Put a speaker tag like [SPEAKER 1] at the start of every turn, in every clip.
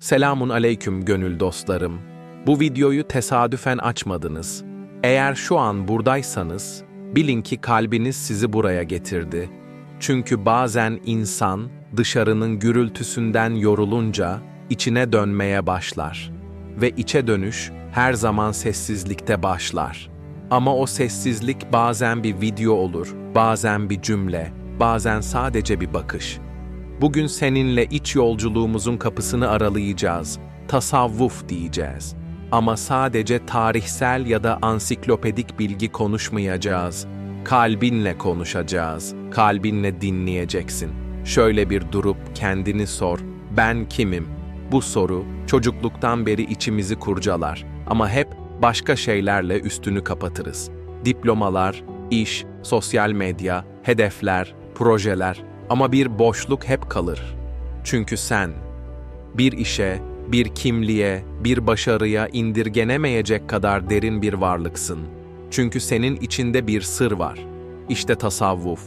[SPEAKER 1] Selamun aleyküm gönül dostlarım. Bu videoyu tesadüfen açmadınız. Eğer şu an buradaysanız, bilin ki kalbiniz sizi buraya getirdi. Çünkü bazen insan dışarının gürültüsünden yorulunca içine dönmeye başlar. Ve içe dönüş her zaman sessizlikte başlar. Ama o sessizlik bazen bir video olur, bazen bir cümle, bazen sadece bir bakış. Bugün seninle iç yolculuğumuzun kapısını aralayacağız. Tasavvuf diyeceğiz. Ama sadece tarihsel ya da ansiklopedik bilgi konuşmayacağız. Kalbinle konuşacağız. Kalbinle dinleyeceksin. Şöyle bir durup kendini sor. Ben kimim? Bu soru çocukluktan beri içimizi kurcalar ama hep başka şeylerle üstünü kapatırız. Diplomalar, iş, sosyal medya, hedefler, projeler ama bir boşluk hep kalır. Çünkü sen bir işe, bir kimliğe, bir başarıya indirgenemeyecek kadar derin bir varlıksın. Çünkü senin içinde bir sır var. İşte tasavvuf.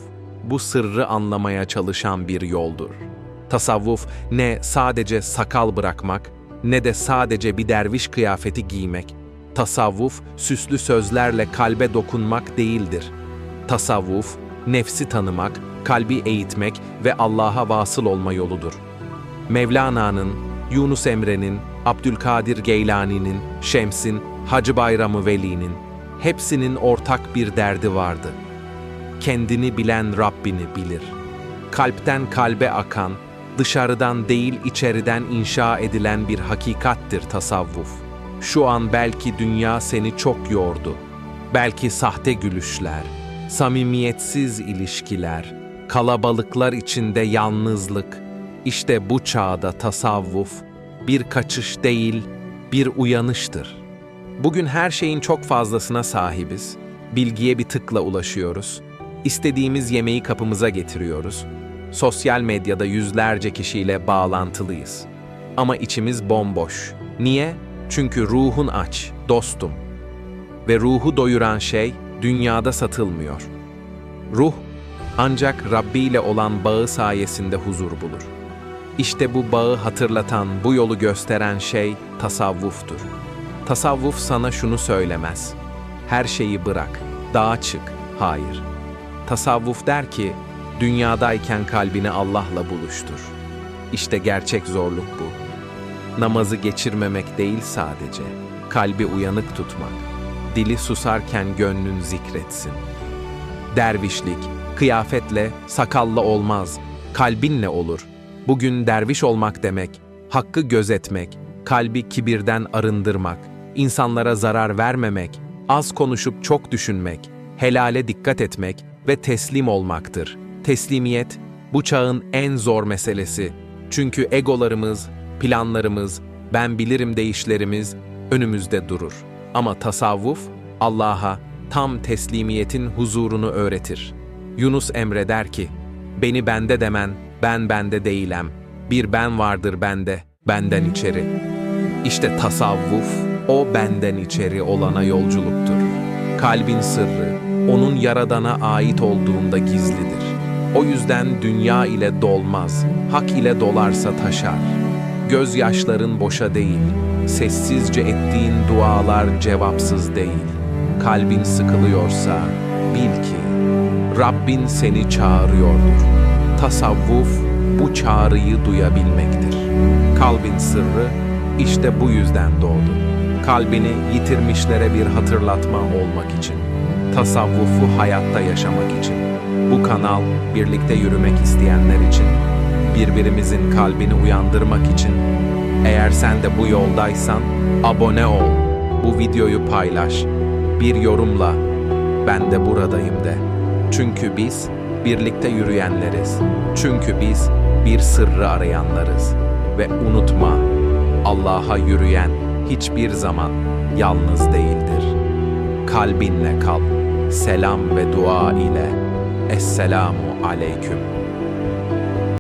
[SPEAKER 1] Bu sırrı anlamaya çalışan bir yoldur. Tasavvuf ne sadece sakal bırakmak, ne de sadece bir derviş kıyafeti giymek. Tasavvuf süslü sözlerle kalbe dokunmak değildir. Tasavvuf, nefsi tanımak, kalbi eğitmek ve Allah'a vasıl olma yoludur. Mevlana'nın, Yunus Emre'nin, Abdülkadir Geylani'nin, Şems'in, Hacı Bayramı Veli'nin hepsinin ortak bir derdi vardı. Kendini bilen Rabbini bilir. Kalpten kalbe akan, dışarıdan değil içeriden inşa edilen bir hakikattir tasavvuf. Şu an belki dünya seni çok yordu. Belki sahte gülüşler, samimiyetsiz ilişkiler, kalabalıklar içinde yalnızlık. İşte bu çağda tasavvuf bir kaçış değil, bir uyanıştır. Bugün her şeyin çok fazlasına sahibiz. Bilgiye bir tıkla ulaşıyoruz. İstediğimiz yemeği kapımıza getiriyoruz. Sosyal medyada yüzlerce kişiyle bağlantılıyız. Ama içimiz bomboş. Niye? Çünkü ruhun aç, dostum. Ve ruhu doyuran şey dünyada satılmıyor. Ruh ancak Rabbi ile olan bağı sayesinde huzur bulur. İşte bu bağı hatırlatan, bu yolu gösteren şey tasavvuftur. Tasavvuf sana şunu söylemez. Her şeyi bırak, dağa çık. Hayır. Tasavvuf der ki, dünyadayken kalbini Allah'la buluştur. İşte gerçek zorluk bu. Namazı geçirmemek değil sadece, kalbi uyanık tutmak. Dili susarken gönlün zikretsin. Dervişlik, kıyafetle, sakalla olmaz, kalbinle olur. Bugün derviş olmak demek, hakkı gözetmek, kalbi kibirden arındırmak, insanlara zarar vermemek, az konuşup çok düşünmek, helale dikkat etmek ve teslim olmaktır. Teslimiyet, bu çağın en zor meselesi. Çünkü egolarımız, planlarımız, ben bilirim deyişlerimiz önümüzde durur. Ama tasavvuf, Allah'a tam teslimiyetin huzurunu öğretir. Yunus Emre der ki, Beni bende demen, ben bende değilem. Bir ben vardır bende, benden içeri. İşte tasavvuf, o benden içeri olana yolculuktur. Kalbin sırrı, onun yaradana ait olduğunda gizlidir. O yüzden dünya ile dolmaz, hak ile dolarsa taşar. Gözyaşların boşa değil, sessizce ettiğin dualar cevapsız değil. Kalbin sıkılıyorsa bil ki Rabbin seni çağırıyordur. Tasavvuf bu çağrıyı duyabilmektir. Kalbin sırrı işte bu yüzden doğdu. Kalbini yitirmişlere bir hatırlatma olmak için. Tasavvufu hayatta yaşamak için. Bu kanal birlikte yürümek isteyenler için. Birbirimizin kalbini uyandırmak için. Eğer sen de bu yoldaysan abone ol. Bu videoyu paylaş. Bir yorumla ben de buradayım de. Çünkü biz birlikte yürüyenleriz. Çünkü biz bir sırrı arayanlarız. Ve unutma, Allah'a yürüyen hiçbir zaman yalnız değildir. Kalbinle kal, selam ve dua ile. Esselamu aleyküm.